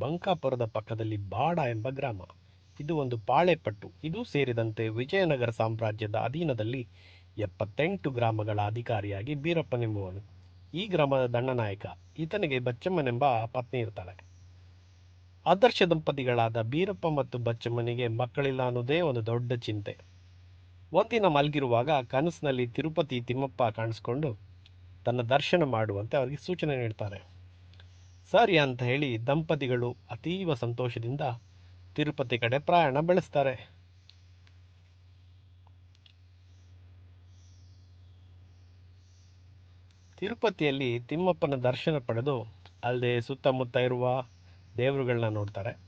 ಬಂಕಾಪುರದ ಪಕ್ಕದಲ್ಲಿ ಬಾಡ ಎಂಬ ಗ್ರಾಮ. ಇದು ಒಂದು ಪಾಳೆಪಟ್ಟು. ಇದು ಸೇರಿದಂತೆ ವಿಜಯನಗರ ಸಾಮ್ರಾಜ್ಯದ ಅಧೀನದಲ್ಲಿ ಎಪ್ಪತ್ತೆಂಟು ಗ್ರಾಮಗಳ ಅಧಿಕಾರಿಯಾಗಿ ಬೀರಪ್ಪನೆಂಬುವನು ಈ ಗ್ರಾಮದ ದಂಡನಾಯಕ ಈತನಿಗೆ ಬಚ್ಚಮ್ಮನೆಂಬ ಪತ್ನಿ ಇರ್ತಾಳೆ. ಆದರ್ಶ ದಂಪತಿಗಳಾದ ಬೀರಪ್ಪ ಮತ್ತು ಬಚ್ಚಮ್ಮನಿಗೆ ಮಕ್ಕಳಿಲ್ಲ ಅನ್ನೋದೇ ಒಂದು ದೊಡ್ಡ ಚಿಂತೆ. ಒಂದಿನ ಮಲಗಿರುವಾಗ ಕನಸಿನಲ್ಲಿ ತಿರುಪತಿ ತಿಮ್ಮಪ್ಪ ಕಾಣಿಸ್ಕೊಂಡು ತನ್ನ ದರ್ಶನ ಮಾಡುವಂತೆ ಅವರಿಗೆ ಸೂಚನೆ ನೀಡ್ತಾರೆ. ಸರಿ ಅಂತ ಹೇಳಿ ದಂಪತಿಗಳು ಅತೀವ ಸಂತೋಷದಿಂದ ತಿರುಪತಿ ಕಡೆ ಪ್ರಯಾಣ ಬೆಳೆಸ್ತಾರೆ. ತಿರುಪತಿಯಲ್ಲಿ ತಿಮ್ಮಪ್ಪನ ದರ್ಶನ ಪಡೆದು ಅಲ್ಲದೆ ಸುತ್ತಮುತ್ತ ಇರುವ ದೇವರುಗಳನ್ನ ನೋಡ್ತಾರೆ.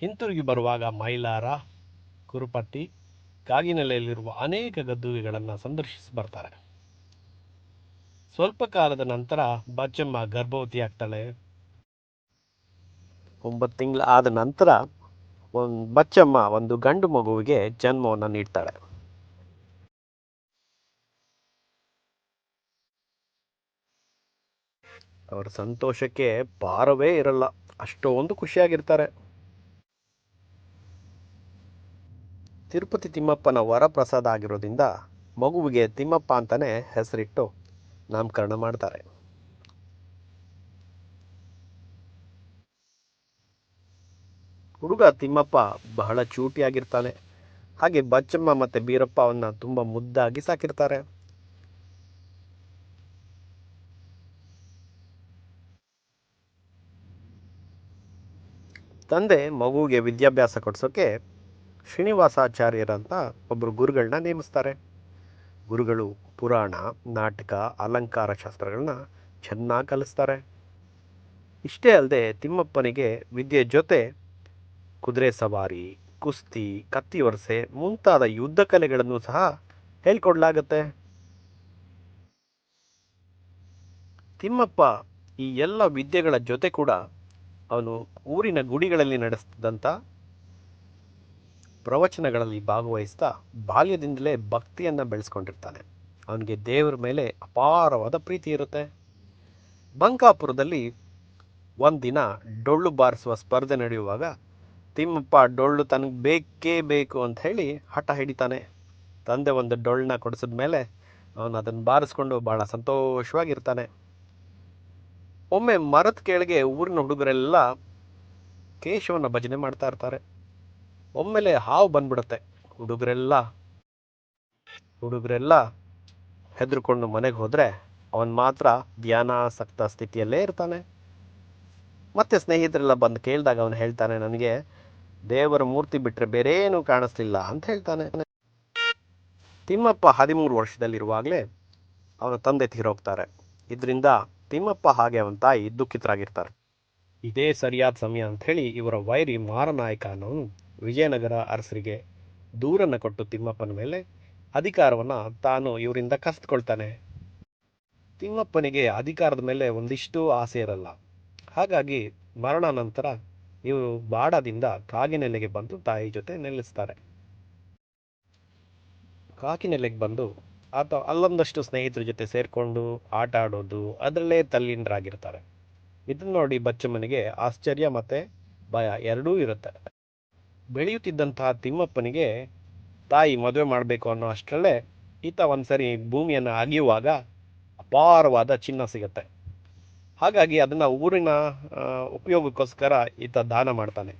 ಹಿಂತಿರುಗಿ ಬರುವಾಗ ಮೈಲಾರ ಕುರುಪತಿ ಕಾಗಿನೆಲೆಯಲ್ಲಿರುವ ಅನೇಕ ಗದ್ದುಗೆಗಳನ್ನು ಸಂದರ್ಶಿಸಿ ಬರ್ತಾರೆ. ಸ್ವಲ್ಪ ಕಾಲದ ನಂತರ ಬಚ್ಚಮ್ಮ ಗರ್ಭವತಿ ಆಗ್ತಾಳೆ ಒಂಬತ್ತು ತಿಂಗಳು ಆದ ನಂತರ ಒಂದು ಬಚ್ಚಮ್ಮ, ಒಂದು ಗಂಡು ಮಗುವಿಗೆ ಜನ್ಮವನ್ನು ನೀಡ್ತಾಳೆ. ಅವರ ಸಂತೋಷಕ್ಕೆ ಭಾರವೇ ಇರಲ್ಲ, ಅಷ್ಟೊಂದು ಖುಷಿಯಾಗಿರ್ತಾರೆ. ತಿರುಪತಿ ತಿಮ್ಮಪ್ಪನ ವರಪ್ರಸಾದ ಆಗಿರೋದ್ರಿಂದ ಮಗುವಿಗೆ ತಿಮ್ಮಪ್ಪ ಅಂತಲೇ ಹೆಸರಿಟ್ಟು ನಾಮಕರಣ ಮಾಡ್ತಾರೆ. ಹುಡುಗ ತಿಮ್ಮಪ್ಪ ಬಹಳ ಚೂಟಿಯಾಗಿರ್ತಾನೆ. ಹಾಗೆ ಬಚ್ಚಮ್ಮ ಮತ್ತು ಬೀರಪ್ಪ ಅವನ್ನ ತುಂಬ ಮುದ್ದಾಗಿ ಸಾಕಿರ್ತಾರೆ. ತಂದೆ ಮಗುವಿಗೆ ವಿದ್ಯಾಭ್ಯಾಸ ಕೊಡಿಸೋಕ್ಕೆ ಶ್ರೀನಿವಾಸಾಚಾರ್ಯರಂತ ಒಬ್ಬರು ಗುರುಗಳನ್ನ ನೇಮಿಸ್ತಾರೆ. ಗುರುಗಳು ಪುರಾಣ, ನಾಟಕ, ಅಲಂಕಾರ ಶಾಸ್ತ್ರಗಳನ್ನ ಚೆನ್ನಾಗಿ ಕಲಿಸ್ತಾರೆ. ಇಷ್ಟೇ ಅಲ್ಲದೆ ತಿಮ್ಮಪ್ಪನಿಗೆ ವಿದ್ಯೆ ಜೊತೆ ಕುದುರೆ ಸವಾರಿ, ಕುಸ್ತಿ, ಕತ್ತಿ ವರಸೆ ಮುಂತಾದ ಯುದ್ಧ ಕಲೆಗಳನ್ನು ಸಹ ಹೇಳ್ಕೊಡ್ಲಾಗತ್ತೆ. ತಿಮ್ಮಪ್ಪ ಈ ಎಲ್ಲ ವಿದ್ಯೆಗಳ ಜೊತೆ ಕೂಡ ಅವನು ಊರಿನ ಗುಡಿಗಳಲ್ಲಿ ನಡೆಸಿದಂಥ ಪ್ರವಚನಗಳಲ್ಲಿ ಭಾಗವಹಿಸ್ತಾ ಬಾಲ್ಯದಿಂದಲೇ ಭಕ್ತಿಯನ್ನು ಬೆಳೆಸ್ಕೊಂಡಿರ್ತಾನೆ. ಅವನಿಗೆ ದೇವರ ಮೇಲೆ ಅಪಾರವಾದ ಪ್ರೀತಿ ಇರುತ್ತೆ. ಬಂಕಾಪುರದಲ್ಲಿ ಒಂದಿನ ಡೊಳ್ಳು ಬಾರಿಸುವ ಸ್ಪರ್ಧೆ ನಡೆಯುವಾಗ ತಿಮ್ಮಪ್ಪ ಡೊಳ್ಳು ತನಗೆ ಬೇಕೇ ಬೇಕು ಅಂತ ಹೇಳಿ ಹಠ ಹಿಡಿತಾನೆ. ತಂದೆ ಒಂದು ಡೊಳ್ಳನ್ನ ಕೊಡಿಸಿದ ಮೇಲೆ ಅವನು ಅದನ್ನು ಬಾರಿಸ್ಕೊಂಡು ಭಾಳ ಸಂತೋಷವಾಗಿರ್ತಾನೆ. ಒಮ್ಮೆ ಮರದ ಕೆಳಗೆ ಊರಿನ ಹುಡುಗರೆಲ್ಲ ಕೇಶವನ ಭಜನೆ ಮಾಡ್ತಾ ಇರ್ತಾರೆ. ಒಮ್ಮೆಲೆ ಹಾವು ಬಂದ್ಬಿಡುತ್ತೆ. ಹುಡುಗರೆಲ್ಲ ಹುಡುಗರೆಲ್ಲ ಹೆದರ್ಕೊಂಡು ಮನೆಗೆ ಹೋದರೆ ಅವನು ಮಾತ್ರ ಧ್ಯಾನಾಸಕ್ತ ಸ್ಥಿತಿಯಲ್ಲೇ ಇರ್ತಾನೆ. ಮತ್ತೆ ಸ್ನೇಹಿತರೆಲ್ಲ ಬಂದು ಕೇಳಿದಾಗ ಅವನು ಹೇಳ್ತಾನೆ, ನನಗೆ ದೇವರ ಮೂರ್ತಿ ಬಿಟ್ಟರೆ ಬೇರೆ ಏನು ಕಾಣಿಸ್ಲಿಲ್ಲ ಅಂತ ಹೇಳ್ತಾನೆ. ತಿಮ್ಮಪ್ಪ ಹದಿಮೂರು ವರ್ಷದಲ್ಲಿರುವಾಗಲೇ ಅವನ ತಂದೆ ತೀರೋಗ್ತಾರೆ. ಇದರಿಂದ ತಿಮ್ಮಪ್ಪ ಹಾಗೆ ಅವನ ತಾಯಿ ದುಃಖಿತರಾಗಿರ್ತಾರೆ. ಇದೇ ಸರಿಯಾದ ಸಮಯ ಅಂತ ಹೇಳಿ ಇವರ ವೈರಿ ಮಾರನಾಯಕ ಅನ್ನೋನು ವಿಜಯನಗರ ಅರಸರಿಗೆ ದೂರನ್ನು ಕೊಟ್ಟು ತಿಮ್ಮಪ್ಪನ ಮೇಲೆ ಅಧಿಕಾರವನ್ನು ತಾನು ಇವರಿಂದ ಕಸಿದುಕೊಳ್ತಾನೆ ತಿಮ್ಮಪ್ಪನಿಗೆ ಅಧಿಕಾರದ ಮೇಲೆ ಒಂದಿಷ್ಟು ಆಸೆ ಇರಲ್ಲ. ಹಾಗಾಗಿ ಮರಣ ನಂತರ ಇವರು ಬಾಡದಿಂದ ಕಾಗಿನೆಲೆಗೆ ಬಂದು ತಾಯಿ ಜೊತೆ ನೆಲೆಸ್ತಾರೆ. ಕಾಕಿನೆಲೆಗೆ ಬಂದು ಆತ ಅಲ್ಲೊಂದಷ್ಟು ಸ್ನೇಹಿತರ ಜೊತೆ ಸೇರಿಕೊಂಡು ಆಟ ಆಡೋದು ಅದರಲ್ಲೇ ತಲ್ಲೀನರಾಗಿರ್ತಾರೆ. ಇದನ್ನ ನೋಡಿ ಬಚ್ಚಮ್ಮನಿಗೆ ಆಶ್ಚರ್ಯ ಮತ್ತು ಭಯ ಎರಡೂ ಇರುತ್ತೆ. ಬೆಳೆಯುತ್ತಿದ್ದಂತಹ ತಿಮ್ಮಪ್ಪನಿಗೆ ತಾಯಿ ಮದುವೆ ಮಾಡಬೇಕು ಅನ್ನೋ ಅಷ್ಟರಲ್ಲೇ ಈತ ಒಂದ್ಸರಿ ಭೂಮಿಯನ್ನು ಅಗಿಯುವಾಗ ಅಪಾರವಾದ ಚಿನ್ನ ಸಿಗುತ್ತೆ. ಹಾಗಾಗಿ ಅದನ್ನು ಊರಿನ ಉಪಯೋಗಕ್ಕೋಸ್ಕರ ಈತ ದಾನ ಮಾಡ್ತಾನೆ.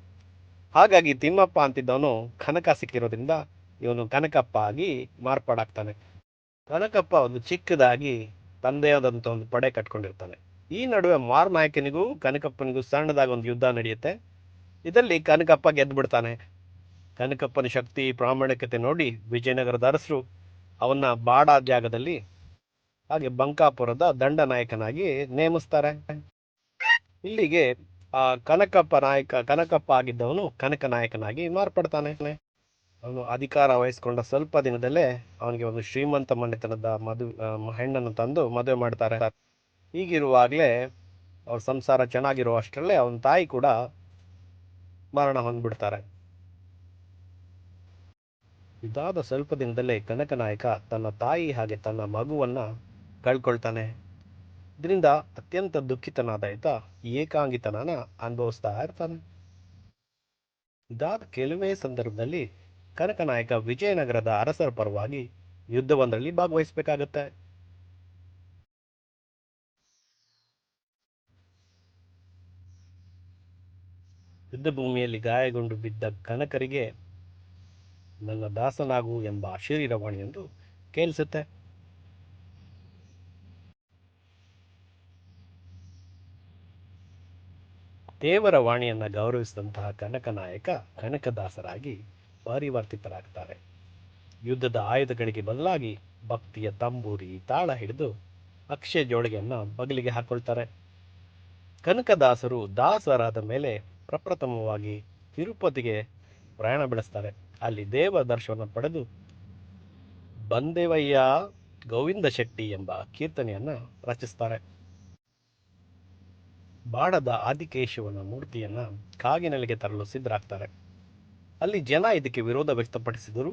ಹಾಗಾಗಿ ತಿಮ್ಮಪ್ಪ ಅಂತಿದ್ದವನು ಕನಕ ಸಿಕ್ಕಿರೋದ್ರಿಂದ ಇವನು ಕನಕಪ್ಪ ಆಗಿ ಮಾರ್ಪಾಡಾಗ್ತಾನೆ. ಕನಕಪ್ಪ ಒಂದು ಚಿಕ್ಕದಾಗಿ ತಂದೆಯಾದಂಥ ಒಂದು ಪಡೆ ಕಟ್ಕೊಂಡಿರ್ತಾನೆ. ಈ ನಡುವೆ ಮಾರ್ನಾಯಕನಿಗೂ ಕನಕಪ್ಪನಿಗೂ ಸಣ್ಣದಾಗಿ ಒಂದು ಯುದ್ಧ ನಡೆಯುತ್ತೆ. ಇದರಲ್ಲಿ ಕನಕಪ್ಪ ಗೆದ್ದು ಬಿಡ್ತಾನೆ ಕನಕಪ್ಪನ ಶಕ್ತಿ, ಪ್ರಾಮಾಣಿಕತೆ ನೋಡಿ ವಿಜಯನಗರದ ಅರಸರು ಅವನ್ನ ಬಾಡ ಜಾಗದಲ್ಲಿ ಹಾಗೆ ಬಂಕಾಪುರದ ದಂಡನಾಯಕನಾಗಿ ನೇಮಿಸ್ತಾರೆ. ಇಲ್ಲಿಗೆ ಆ ಕನಕಪ್ಪ ನಾಯಕ, ಕನಕಪ್ಪ ಆಗಿದ್ದವನು ಕನಕ ನಾಯಕನಾಗಿ ಮಾರ್ಪಡ್ತಾನೆ. ಅವನು ಅಧಿಕಾರ ವಹಿಸ್ಕೊಂಡ ಸ್ವಲ್ಪ ದಿನದಲ್ಲೇ ಅವನಿಗೆ ಒಂದು ಶ್ರೀಮಂತ ಮನೆತನದ ಮದುವೆ ಹೆಣ್ಣನ್ನು ತಂದು ಮದುವೆ ಮಾಡ್ತಾರೆ. ಹೀಗಿರುವಾಗಲೇ ಅವ್ರ ಸಂಸಾರ ಚೆನ್ನಾಗಿರೋ ಅಷ್ಟರಲ್ಲೇ ಅವನ ತಾಯಿ ಕೂಡ ಮರಣ ಹೊಂದ್ಬಿಡ್ತಾರೆ. ಇದಾದ ಸ್ವಲ್ಪ ದಿನದಲ್ಲೇ ಕನಕ ನಾಯಕ ತನ್ನ ತಾಯಿ ಹಾಗೆ ತನ್ನ ಮಗುವನ್ನ ಕಳ್ಕೊಳ್ತಾನೆ. ಇದರಿಂದ ಅತ್ಯಂತ ದುಃಖಿತನಾದ ಏಕಾಂಗಿತನನ ಅನುಭವಿಸ್ತಾ ಇರ್ತಾನೆ. ಇದಾದ ಕೆಲವೇ ಸಂದರ್ಭದಲ್ಲಿ ಕನಕನಾಯಕ ವಿಜಯನಗರದ ಅರಸರ ಪರವಾಗಿ ಯುದ್ಧವೊಂದರಲ್ಲಿ ಭಾಗವಹಿಸಬೇಕಾಗತ್ತೆ. ಯುದ್ಧ ಭೂಮಿಯಲ್ಲಿ ಗಾಯಗೊಂಡು ಬಿದ್ದ ಕನಕರಿಗೆ ನನ್ನ ದಾಸನಾಗು ಎಂಬ ಶರೀರವಾಣಿಯೊಂದು ಕೇಳಿಸುತ್ತೆ. ದೇವರ ವಾಣಿಯನ್ನು ಗೌರವಿಸಿದಂತಹ ಕನಕನಾಯಕ ಕನಕದಾಸರಾಗಿ ಪರಿವರ್ತಿತರಾಗ್ತಾರೆ. ಯುದ್ಧದ ಆಯುಧಗಳಿಗೆ ಬದಲಾಗಿ ಭಕ್ತಿಯ ತಂಬೂರಿ, ತಾಳ ಹಿಡಿದು ಅಕ್ಷಯ ಜೋಳಿಗೆಯನ್ನು ಬಗಲಿಗೆ ಹಾಕೊಳ್ತಾರೆ. ಕನಕದಾಸರು ದಾಸರಾದ ಮೇಲೆ ಪ್ರಪ್ರಥಮವಾಗಿ ತಿರುಪತಿಗೆ ಪ್ರಯಾಣ ಬೆಳೆಸ್ತಾರೆ. ಅಲ್ಲಿ ದೇವ ದರ್ಶನ ಪಡೆದು ಬಂದೇವಯ್ಯ ಗೋವಿಂದ ಶೆಟ್ಟಿ ಎಂಬ ಕೀರ್ತನೆಯನ್ನು ರಚಿಸ್ತಾರೆ. ಬಾಡದ ಆದಿಕೇಶವನ ಮೂರ್ತಿಯನ್ನ ಕಾಗಿನೆಲೆಗೆ ತರಲು ಸಿದ್ಧರಾಗ್ತಾರೆ. ಅಲ್ಲಿ ಜನ ಇದಕ್ಕೆ ವಿರೋಧ ವ್ಯಕ್ತಪಡಿಸಿದರೂ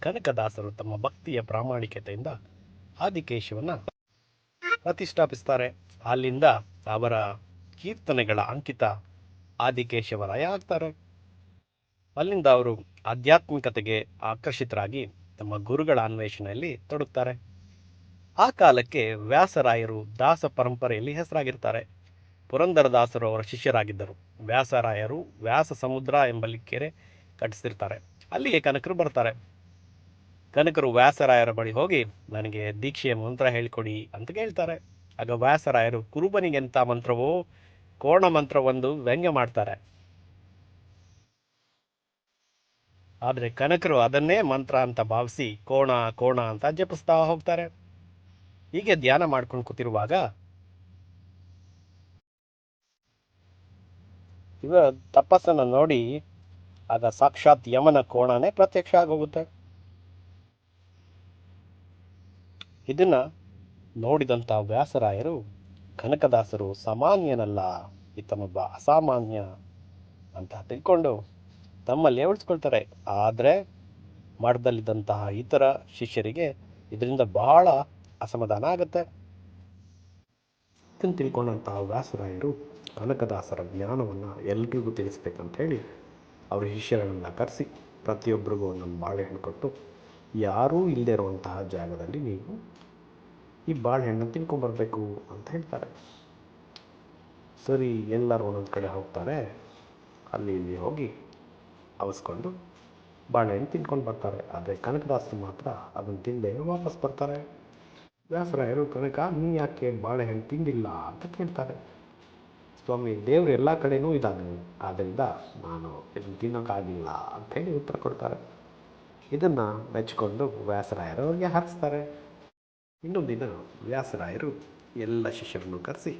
ಕನಕದಾಸರು ತಮ್ಮ ಭಕ್ತಿಯ ಪ್ರಾಮಾಣಿಕತೆಯಿಂದ ಆದಿಕೇಶವನ ಪ್ರತಿಷ್ಠಾಪಿಸ್ತಾರೆ. ಅಲ್ಲಿಂದ ಅವರ ಕೀರ್ತನೆಗಳ ಅಂಕಿತ ಆದಿಕೇಶವರಾಯ ಆಗ್ತಾರೆ. ಅಲ್ಲಿಂದ ಅವರು ಆಧ್ಯಾತ್ಮಿಕತೆಗೆ ಆಕರ್ಷಿತರಾಗಿ ತಮ್ಮ ಗುರುಗಳ ಅನ್ವೇಷಣೆಯಲ್ಲಿ ತೊಡಗುತ್ತಾರೆ ಆ ಕಾಲಕ್ಕೆ ವ್ಯಾಸರಾಯರು ದಾಸ ಪರಂಪರೆಯಲ್ಲಿ ಹೆಸರಾಗಿರ್ತಾರೆ. ಪುರಂದರದಾಸರು ಅವರ ಶಿಷ್ಯರಾಗಿದ್ದರು. ವ್ಯಾಸರಾಯರು ವ್ಯಾಸ ಸಮುದ್ರ ಎಂಬಲ್ಲಿ ಕೆರೆ ಕಟ್ಟಿಸಿರ್ತಾರೆ. ಅಲ್ಲಿಗೆ ಕನಕರು ಬರ್ತಾರೆ. ಕನಕರು ವ್ಯಾಸರಾಯರ ಬಳಿ ಹೋಗಿ, ನನಗೆ ದೀಕ್ಷೆಯ ಮಂತ್ರ ಹೇಳಿಕೊಡಿ ಅಂತ ಕೇಳ್ತಾರೆ. ಆಗ ವ್ಯಾಸರಾಯರು ಕುರುಬನಿಗೆಂಥ ಮಂತ್ರವೋ? ಕೋಣ ಮಂತ್ರವೊಂದು ವ್ಯಂಗ್ಯ ಮಾಡ್ತಾರೆ. ಆದರೆ ಕನಕರು ಅದನ್ನೇ ಮಂತ್ರ ಅಂತ ಭಾವಿಸಿ ಕೋಣ ಕೋಣ ಅಂತ ಜಪಿಸ್ತಾ ಹೋಗ್ತಾರೆ. ಹೀಗೆ ಧ್ಯಾನ ಮಾಡ್ಕೊಂಡು ಕೂತಿರುವಾಗ ಇವ ತಪಸ್ಸನ್ನು ನೋಡಿ ಆಗ ಸಾಕ್ಷಾತ್ ಯಮನ ಕೋಣನೇ ಪ್ರತ್ಯಕ್ಷ ಆಗೋಗುತ್ತೆ. ಇದನ್ನ ನೋಡಿದಂಥ ವ್ಯಾಸರಾಯರು, ಕನಕದಾಸರು ಸಾಮಾನ್ಯನಲ್ಲ, ಈತನೊಬ್ಬ ಅಸಾಮಾನ್ಯ ಅಂತ ತಿಳ್ಕೊಂಡು ತಮ್ಮಲ್ಲಿ ಉಳಿಸ್ಕೊಳ್ತಾರೆ ಆದರೆ ಮಠದಲ್ಲಿದ್ದಂತಹ ಇತರ ಶಿಷ್ಯರಿಗೆ ಇದರಿಂದ ಬಹಳ ಅಸಮಾಧಾನ ಆಗುತ್ತೆ. ತಿಳ್ಕೊಂಡಂತಹ ವ್ಯಾಸರಾಯರು ಕನಕದಾಸರ ಜ್ಞಾನವನ್ನು ಎಲ್ರಿಗೂ ತಿಳಿಸ್ಬೇಕಂತ ಹೇಳಿ ಅವ್ರ ಶಿಷ್ಯರನ್ನು ಕರೆಸಿ ಪ್ರತಿಯೊಬ್ಬರಿಗೂ ಒಂದೊಂದು ಬಾಳೆಹಣ್ಣು ಕೊಟ್ಟು, ಯಾರೂ ಇಲ್ಲದೇ ಇರುವಂತಹ ಜಾಗದಲ್ಲಿ ನೀವು ಈ ಬಾಳೆಹಣ್ಣು ತಿನ್ಕೊಂಬರ್ಬೇಕು ಅಂತ ಹೇಳ್ತಾರೆ. ಸರಿ, ಎಲ್ಲರೂ ಒಂದೊಂದು ಕಡೆ ಹೋಗ್ತಾರೆ. ಅಲ್ಲಿ ಇಲ್ಲಿ ಹೋಗಿ ಅವಸ್ಕೊಂಡು ಬಾಳೆಹಣ್ಣು ತಿನ್ಕೊಂಡು ಬರ್ತಾರೆ. ಆದರೆ ಕನಕದಾಸರು ಮಾತ್ರ ಅದನ್ನು ತಿಂದೆ ವಾಪಸ್ ಬರ್ತಾರೆ. ವ್ಯಾಸರಾಯರು, ಕನಕ, ನೀ ಯಾಕೆ ಬಾಳೆಹಣ್ಣು ತಿಂದಿಲ್ಲ? ಅಂತ ಕೇಳ್ತಾರೆ. ಸ್ವಾಮಿ, ದೇವರು ಎಲ್ಲ ಕಡೆಯೂ ಇದ್ದಾನೆ. ಆದ್ದರಿಂದ ನಾನು ಇದನ್ನು ತಿನ್ನೋಕ್ಕಾಗಿಲ್ಲ ಹೇಳಿ ಉತ್ತರ ಕೊಡ್ತಾರೆ. ಇದನ್ನು ಮೆಚ್ಚಿಕೊಂಡು ವ್ಯಾಸರಾಯರು ಅವ್ರಿಗೆ ಹಾರಿಸ್ತಾರೆ. ಇನ್ನೊಂದು ದಿನ ವ್ಯಾಸರಾಯರು ಎಲ್ಲ ಶಿಷ್ಯರನ್ನು ಕರೆಸಿ,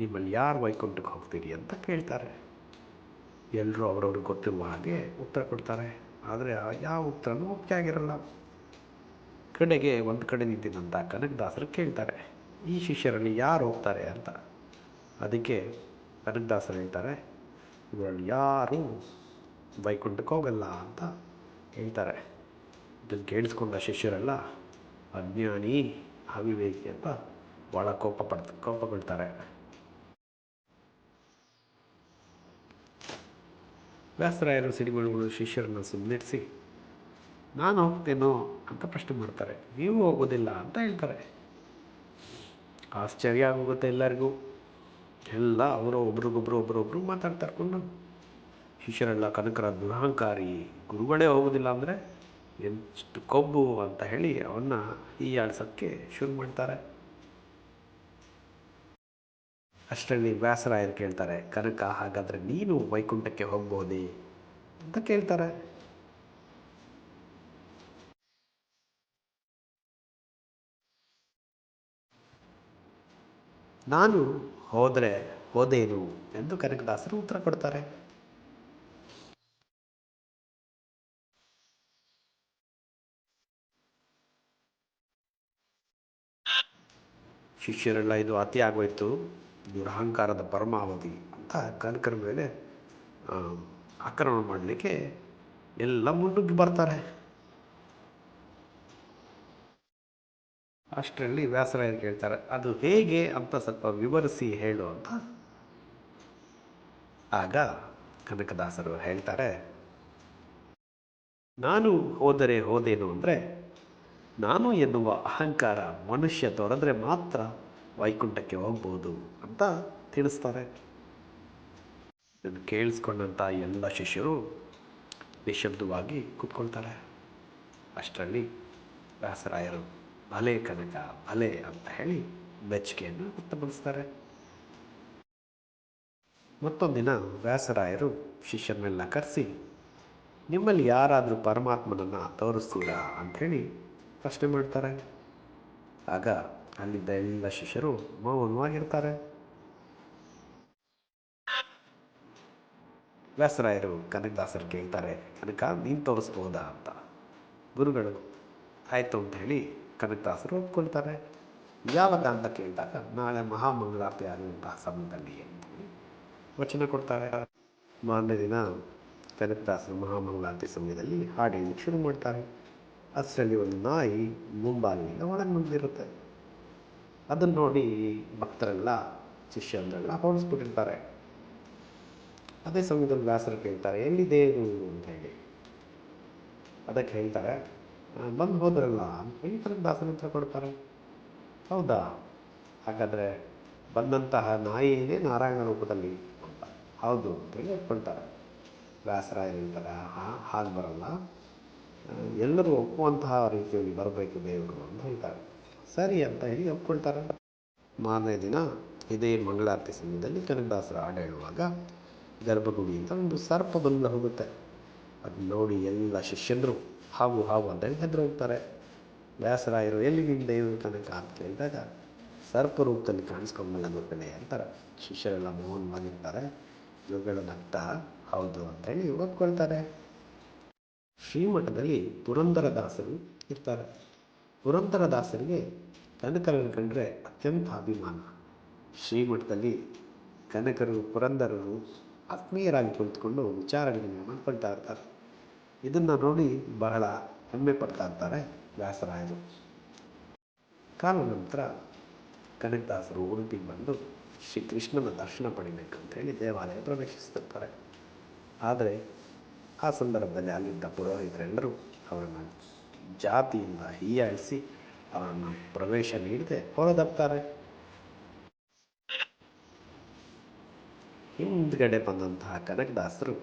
ನಿಮ್ಮಲ್ಲಿ ಯಾರು ವೈಕುಂಠಕ್ಕೆ ಹೋಗ್ತೀರಿ ಅಂತ ಕೇಳ್ತಾರೆ. ಎಲ್ಲರೂ ಅವರವ್ರಿಗೆ ಗೊತ್ತಿರುವ ಹಾಗೆ ಉತ್ತರ ಕೊಡ್ತಾರೆ. ಆದರೆ ಯಾವ ಉತ್ತರನೂ ಒಪ್ಪಿಗೆ ಆಗಿರಲ್ಲ. ಕಡೆಗೆ ಒಂದು ಕಡೆ ನಿಂತಿದ್ದಂಥ ಕನಕದಾಸರು ಕೇಳ್ತಾರೆ, ಈ ಶಿಷ್ಯರಲ್ಲಿ ಯಾರು ಹೋಗ್ತಾರೆ ಅಂತ. ಅದಕ್ಕೆ ಕನಕದಾಸರು ಹೇಳ್ತಾರೆ, ಇವರಲ್ಲಿ ಯಾರೂ ವೈಕುಂಠಕ್ಕೆ ಹೋಗಲ್ಲ ಅಂತ ಹೇಳ್ತಾರೆ. ಇದನ್ನು ಕೇಳಿಸ್ಕೊಂಡ ಶಿಷ್ಯರೆಲ್ಲ, ಅಜ್ಞಾನಿ, ಅವಿವೇಕಿ ಅಂತ ಭಾಳ ಕೋಪ ಪಡ್ತ ಕೋಪಗೊಳ್ತಾರೆ. ವ್ಯಾಸರಾಯರು ಸಿಡಿಮಣಿಗಳು ಶಿಷ್ಯರನ್ನು ಸುಮ್ಮನಿರಿಸಿ ನಾನು ಹೋಗ್ತೇನೋ ಅಂತ ಪ್ರಶ್ನೆ ಮಾಡ್ತಾರೆ. ನೀವು ಹೋಗೋದಿಲ್ಲ ಅಂತ ಹೇಳ್ತಾರೆ. ಆಶ್ಚರ್ಯ ಆಗೋಗುತ್ತೆ ಎಲ್ಲರಿಗೂ. ಎಲ್ಲ ಅವರು ಒಬ್ರಿಗೊಬ್ರು ಒಬ್ರೊಬ್ರು ಮಾತಾಡ್ತಾ ಇರ್ಕೊಂಡು ಶಿಷ್ಯರೆಲ್ಲ ಕನಕರ ದುರಹಂಕಾರಿ ಗುರುಗಳೇ ಹೋಗೋದಿಲ್ಲ ಅಂದರೆ ಎಷ್ಟು ಕೊಬ್ಬು ಅಂತ ಹೇಳಿ ಅವನ್ನ ಈ ಆಡ್ಸೋಕ್ಕೆ ಶುರು ಮಾಡ್ತಾರೆ. ಅಷ್ಟರಲ್ಲಿ ವ್ಯಾಸರಾಯರು ಕೇಳ್ತಾರೆ, ಕನಕ ಹಾಗಾದರೆ ನೀನು ವೈಕುಂಠಕ್ಕೆ ಹೋಗ್ಬೋದೇ ಅಂತ ಕೇಳ್ತಾರೆ. ನಾನು ಹೋದರೆ ಹೋದೇನು ಎಂದು ಕನಕದಾಸರು ಉತ್ತರ ಕೊಡ್ತಾರೆ. ಶಿಷ್ಯರೆಲ್ಲ ಇದು ಅತಿ ಆಗೋಯ್ತು. ದುರಹಂಕಾರದ ಪರಮಾವಧಿ ಅಂತ ಕನಕರ ಮೇಲೆ ಆಕ್ರಮಣ ಮಾಡಲಿಕ್ಕೆ ಎಲ್ಲ ಮುನ್ನುಗ್ಗಿ ಬರ್ತಾರೆ. ಅಷ್ಟರಲ್ಲಿ ವ್ಯಾಸರಾಯರು ಕೇಳ್ತಾರೆ, ಅದು ಹೇಗೆ ಅಂತ ಸ್ವಲ್ಪ ವಿವರಿಸಿ ಹೇಳು ಅಂತ. ಆಗ ಕನಕದಾಸರು ಹೇಳ್ತಾರೆ, ನಾನು ಹೋದರೆ ಹೋದೇನು ಅಂದರೆ, ನಾನು ಎನ್ನುವ ಅಹಂಕಾರ ಮನುಷ್ಯ ತೊರೆದ್ರೆ ಮಾತ್ರ ವೈಕುಂಠಕ್ಕೆ ಹೋಗ್ಬೋದು ಅಂತ ತಿಳಿಸ್ತಾರೆ. ಇದನ್ನು ಕೇಳಿಸ್ಕೊಂಡಂಥ ಎಲ್ಲ ಶಿಷ್ಯರು ನಿಶಬ್ದವಾಗಿ ಕೂತ್ಕೊಳ್ತಾರೆ. ಅಷ್ಟರಲ್ಲಿ ವ್ಯಾಸರಾಯರು ಭಲೆ ಕನಕ, ಭಲೆ ಅಂತ ಹೇಳಿ ಮೆಚ್ಚುಗೆಯನ್ನು ವ್ಯಕ್ತಪಡಿಸ್ತಾರೆ ಮತ್ತೊಂದಿನ ವ್ಯಾಸರಾಯರು ಶಿಷ್ಯನ್ನೆಲ್ಲ ಕರೆಸಿ, ನಿಮ್ಮಲ್ಲಿ ಯಾರಾದರೂ ಪರಮಾತ್ಮನನ್ನು ತೋರಿಸ್ತೀರಾ ಅಂಥೇಳಿ ಪ್ರಶ್ನೆ ಮಾಡ್ತಾರೆ. ಆಗ ಅಲ್ಲಿದ್ದ ಎಲ್ಲ ಶಿಷ್ಯರು ಮೌನವಾಗಿರ್ತಾರೆ. ವ್ಯಾಸರಾಯರು ಕನಕದಾಸರು ಕೇಳ್ತಾರೆ, ಕನಕ, ನೀನು ತೋರಿಸ್ಬೋದಾ ಅಂತ? ಗುರುಗಳು, ಆಯಿತು ಅಂತ ಹೇಳಿ ಕನಕದಾಸರು ಒಪ್ಕೊಳ್ತಾರೆ. ಯಾವಾಗ ಅಂತ ಕೇಳಿದಾಗ, ನಾಳೆ ಮಹಾಮಂಗಳಾರತಿ ಆಗುವಂತಹ ಸಮಯದಲ್ಲಿ ವಚನ ಕೊಡ್ತಾರೆ. ಮಾರನೇ ದಿನ ಕನಕದಾಸರು ಮಹಾಮಂಗಳಾರತಿ ಸಮಯದಲ್ಲಿ ಹಾಡೇಳಲಿಕ್ಕೆ ಶುರು ಮಾಡ್ತಾರೆ. ಅಷ್ಟರಲ್ಲಿ ಒಂದು ನಾಯಿ ಮುಂಬಾಗಿಲಿಂದ ಒಳಗೆ ನುಗ್ಗಿರುತ್ತೆ ಅದನ್ನು ನೋಡಿ ಭಕ್ತರೆಲ್ಲ ಶಿಷ್ಯಂದ್ರೆಲ್ಲ ಹೊರಡಿಸ್ಬಿಟ್ಟಿರ್ತಾರೆ. ಅದೇ ಸಮಯದಲ್ಲಿ ವ್ಯಾಸರು ಕೇಳ್ತಾರೆ, ಎಲ್ಲಿದೆ ಅಂತ ಹೇಳಿ. ಅದಕ್ಕೆ ಹೇಳ್ತಾರೆ ಬಂದು ಹೋದ್ರಲ್ಲ ಈ ಥರ ಕನಕದಾಸನ ಹತ್ರ ಕೊಡ್ತಾರೆ. ಹೌದಾ? ಹಾಗಾದರೆ ಬಂದಂತಹ ನಾಯಿ ಇದೆ ನಾರಾಯಣ ರೂಪದಲ್ಲಿ ಅಂತ. ಹೌದು ಅಂತೇಳಿ ಒಪ್ಕೊಳ್ತಾರೆ ವ್ಯಾಸರಾಯರು ಹೇಳ್ತಾರೆ ಹಾಗೆ ಬರಲ್ಲ. ಎಲ್ಲರೂ ಒಪ್ಪುವಂತಹ ರೀತಿಯಲ್ಲಿ ಬರಬೇಕು ದೇವರು ಅಂತ ಹೇಳ್ತಾರೆ. ಸರಿ ಅಂತ ಹೇಳಿ ಒಪ್ಕೊಳ್ತಾರೆ. ಮಾರನೇ ದಿನ ಇದೇ ಮಂಗಳಾರತಿ ಸಮಯದಲ್ಲಿ ಕನಕದಾಸರ ಹಾಡು ಹೇಳುವಾಗ ಅಂತ ಒಂದು ಸರ್ಪ ಬಂದು ಹೋಗುತ್ತೆ. ಅದು ನೋಡಿ ಎಲ್ಲ ಶಿಷ್ಯಂದರು ಹಾವು ಹಾವು ಅಂತೇಳಿ ಹೆದ್ರು ಹೋಗ್ತಾರೆ. ವ್ಯಾಸರಾಯರು ಎಲ್ಲಿಗೆ ದೈವ ತನಕ ಅಂತ ಕೇಳಿದಾಗ ಸರ್ಪ ರೂಪದಲ್ಲಿ ಕಾಣಿಸ್ಕೊಂಬಲ್ಲ ಗುರುಗಳೇ ಅಂತಾರೆ. ಶಿಷ್ಯರೆಲ್ಲ ಮೌನವಾಗಿರ್ತಾರೆ. ಇವುಗಳು ನಗ್ತಾ ಹೌದು ಅಂತೇಳಿ ಒಪ್ಕೊಳ್ತಾರೆ. ಶ್ರೀಮಠದಲ್ಲಿ ಪುರಂದರದಾಸರು ಇರ್ತಾರೆ. ಪುರಂದರದಾಸರಿಗೆ ಕನಕರನ್ನು ಕಂಡ್ರೆ ಅತ್ಯಂತ ಅಭಿಮಾನ. ಶ್ರೀಮಠದಲ್ಲಿ ಕನಕರು, ಪುರಂದರರು ಆತ್ಮೀಯರಾಗಿ ಕುಳಿತುಕೊಂಡು ವಿಚಾರಗಳನ್ನು ಮಾಡ್ಕೊಳ್ತಾ ಇರ್ತಾರೆ. ಇದನ್ನು ನೋಡಿ ಬಹಳ ಹೆಮ್ಮೆ ಪಡ್ತಾ ಇರ್ತಾರೆ ವ್ಯಾಸರಾಯರು. ಕಾಲ ನಂತರ ಕನಕದಾಸರು ಉಡುಪಿಗೆ ಬಂದು ಶ್ರೀ ಕೃಷ್ಣನ ದರ್ಶನ ಪಡಿಬೇಕಂತ ಹೇಳಿ ದೇವಾಲಯ ಪ್ರವೇಶಿಸ್ತಿರ್ತಾರೆ. ಆದರೆ ಆ ಸಂದರ್ಭದಲ್ಲಿ ಅಲ್ಲಿದ್ದ ಪುರೋಹಿತರೆಲ್ಲರೂ ಅವರನ್ನು ಜಾತಿಯಿಂದ ಹೀಯಾಳಿಸಿ ಅವರನ್ನು ಪ್ರವೇಶ ನೀಡದೆ ಹೊರದಬ್ತಾರೆ ಹಿಂದ್ಗಡೆ ಬಂದಂತಹ ಕನಕದಾಸರು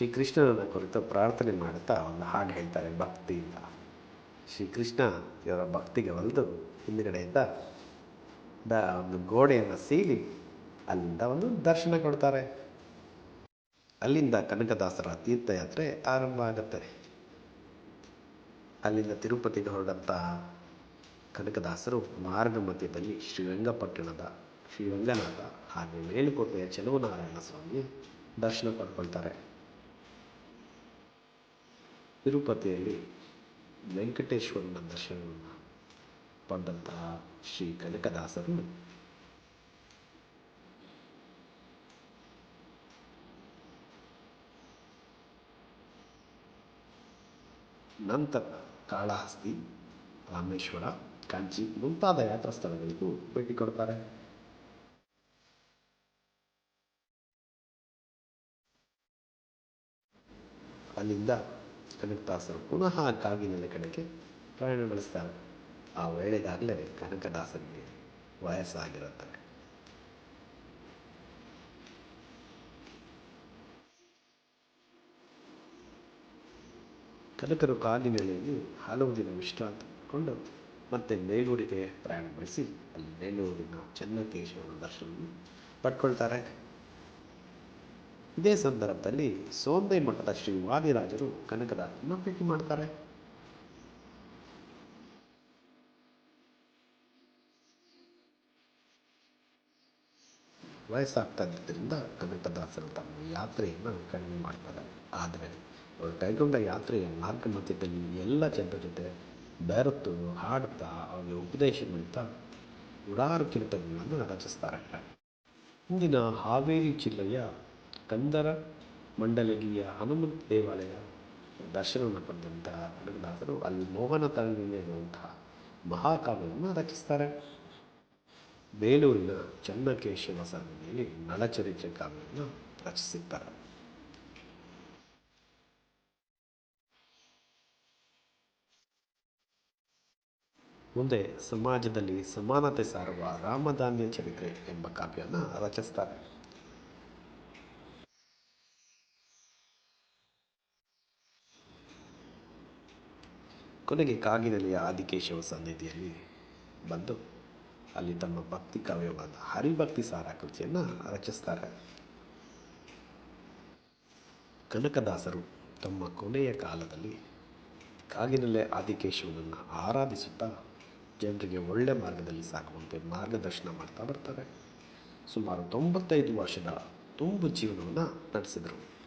ಶ್ರೀಕೃಷ್ಣನ ಕುರಿತು ಪ್ರಾರ್ಥನೆ ಮಾಡುತ್ತಾ ಒಂದು ಹಾಡು ಹೇಳ್ತಾರೆ, ಭಕ್ತಿಯಿಂದ. ಶ್ರೀಕೃಷ್ಣ ಇವರ ಭಕ್ತಿಗೆ ಒಲಿದು ಹಿಂದುಗಡೆಯಿಂದ ದ ಒಂದು ಗೋಡೆಯನ್ನು ಸೀಲಿ ಅಲ್ಲಿಂದ ಒಂದು ದರ್ಶನ ಕೊಡ್ತಾರೆ. ಅಲ್ಲಿಂದ ಕನಕದಾಸರ ತೀರ್ಥಯಾತ್ರೆ ಆರಂಭ ಆಗುತ್ತೆ. ಅಲ್ಲಿಂದ ತಿರುಪತಿಗೆ ಹೊರಡಂತಹ ಕನಕದಾಸರು ಮಾರ್ಗ ಮಧ್ಯದಲ್ಲಿ ಶ್ರೀರಂಗಪಟ್ಟಣದ, ಶ್ರೀರಂಗನಾಥ, ಹಾಗೆ ಮೇಲುಕೋಟೆಯ ಚೆಲುವನಾರಾಯಣ ಸ್ವಾಮಿ ದರ್ಶನ ಪಡ್ಕೊಳ್ತಾರೆ. ತಿರುಪತಿಯಲ್ಲಿ ವೆಂಕಟೇಶ್ವರನ ದರ್ಶನವನ್ನು ಪಡೆದಂತಹ ಶ್ರೀ ಕನಕದಾಸರು. ನಂತರ ಕಾಳಹಸ್ತಿ, ರಾಮೇಶ್ವರ, ಕಾಂಚಿ ಮುಂತಾದ ಯಾತ್ರಾ ಸ್ಥಳಗಳಿಗೂ ಭೇಟಿ ಕೊಡ್ತಾರೆ. ಅಲ್ಲಿಂದ ಕನಕದಾಸರು ಪುನಃ ಕಾಗಿನೆಲೆ ಕಡೆಗೆ ಪ್ರಯಾಣ ಬೆಳೆಸ್ತಾರೆ. ಆ ವೇಳೆಗಾಗಲೇ ಕನಕದಾಸರಿಗೆ ವಯಸ್ಸಾಗಿರುತ್ತೆ ಕನಕರು ಕಾಲಿನೆಲೆಯಲ್ಲಿ ಹಲವು ದಿನ ವಿಶ್ರಾಂತಿ ಕೊಂಡು ಮತ್ತೆ ಬೇಲೂರಿಗೆ ಪ್ರಯಾಣ ಬೆಳೆಸಿ ಅಲ್ಲಿ ಬೇಲೂರಿನ ಚೆನ್ನಕೇಶವರ ದರ್ಶನವನ್ನು ಪಡ್ಕೊಳ್ತಾರೆ. ಇದೇ ಸಂದರ್ಭದಲ್ಲಿ ಸೋಂದೈ ಮಠದ ಶ್ರೀ ವಾದಿರಾಜರು ಕನಕದಾಸರನ್ನ ಭೇಟಿ ಮಾಡ್ತಾರೆ. ವಯಸ್ಸಾಗ್ತಾ ಕನಕದಾಸರು ತಮ್ಮ ಯಾತ್ರೆಯನ್ನು ಕಡಿಮೆ ಮಾಡ್ತಾರೆ. ಆದರೆ ಅವರು ಕೈಗೊಂಡ ಯಾತ್ರೆಯ ಮಾರ್ಗ ಮಧ್ಯದಲ್ಲಿ ಎಲ್ಲ ಜನರ ಜೊತೆ ಬೆರೆತು ಹಾಡುತ್ತಾ ಅವರಿಗೆ ಉಪದೇಶ ನೀಡ್ತಾ ನೂರಾರು ಕೀರ್ತನೆಗಳನ್ನು ರಚಿಸ್ತಾರೆ. ಇಂದಿನ ಹಾವೇರಿ ಜಿಲ್ಲೆಯ ಕಂದರ ಮಂಡಲಗಿಯ ಹನುಮಂತ ದೇವಾಲಯ ದರ್ಶನವನ್ನು ಪಡೆದಂತಹ ಕನಕದಾಸರು ಅಲ್ಲಿ ಮೋಹನ ತರಂಗಿಣಿ ಎನ್ನುವಂತಹ ಮಹಾಕಾವ್ಯವನ್ನು ರಚಿಸ್ತಾರೆ ಬೇಲೂರಿನ ಚನ್ನಕೇಶವ ಸರಣಿಯಲ್ಲಿ ನಳಚರಿತ್ರೆ ಕಾವ್ಯವನ್ನು ರಚಿಸಿದ್ದಾರೆ ಮುಂದೆ ಸಮಾಜದಲ್ಲಿ ಸಮಾನತೆ ಸಾರುವ ರಾಮಧಾನ್ಯ ಚರಿತ್ರೆ ಎಂಬ ಕಾವ್ಯವನ್ನು ರಚಿಸ್ತಾರೆ. ಕೊನೆಗೆ ಕಾಗಿನೆಲೆಯ ಆದಿಕೇಶವ ಸನ್ನಿಧಿಯಲ್ಲಿ ಬಂದು ಅಲ್ಲಿ ತಮ್ಮ ಭಕ್ತಿ ಕಾವ್ಯವಾದ ಹರಿಭಕ್ತಿ ಸಾರ ಕೃತಿಯನ್ನು ರಚಿಸ್ತಾರೆ. ಕನಕದಾಸರು ತಮ್ಮ ಕೊನೆಯ ಕಾಲದಲ್ಲಿ ಕಾಗಿನೆಲೆ ಆದಿಕೇಶವನನ್ನು ಆರಾಧಿಸುತ್ತಾ ಜನರಿಗೆ ಒಳ್ಳೆ ಮಾರ್ಗದಲ್ಲಿ ಸಾಗುವಂತೆ ಮಾರ್ಗದರ್ಶನ ಮಾಡ್ತಾ ಬರ್ತಾರೆ. ಸುಮಾರು ತೊಂಬತ್ತೈದು ವರ್ಷದ ತುಂಬು ಜೀವನವನ್ನು ನಡೆಸಿದರು.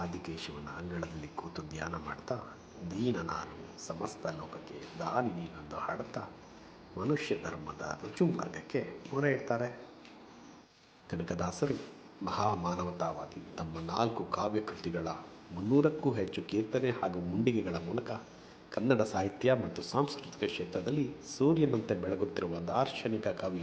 ಆದಿಕೇಶವನ ಅಂಗಳದಲ್ಲಿ ಕೂತು ಧ್ಯಾನ ಮಾಡ್ತಾ ದೀನ ನಾನು ಸಮಸ್ತ ಲೋಕಕ್ಕೆ ದಾನಿ ನೀನೆಂದು ಹಾಡುತ್ತಾ ಮನುಷ್ಯ ಧರ್ಮದ ರುಚು ಮಾರ್ಗಕ್ಕೆ ಮೊರೆ ಇಡ್ತಾರೆ ಕನಕದಾಸರು ಮಹಾಮಾನವತಾವಾದಿ ತಮ್ಮ ನಾಲ್ಕು ಕಾವ್ಯ ಕೃತಿಗಳ ಮುನ್ನೂರಕ್ಕೂ ಹೆಚ್ಚು ಕೀರ್ತನೆ ಹಾಗೂ ಮುಂಡಿಗೆಗಳ ಮೂಲಕ ಕನ್ನಡ ಸಾಹಿತ್ಯ ಮತ್ತು ಸಾಂಸ್ಕೃತಿಕ ಕ್ಷೇತ್ರದಲ್ಲಿ ಸೂರ್ಯನಂತೆ ಬೆಳಗುತ್ತಿರುವ ದಾರ್ಶನಿಕ ಕವಿ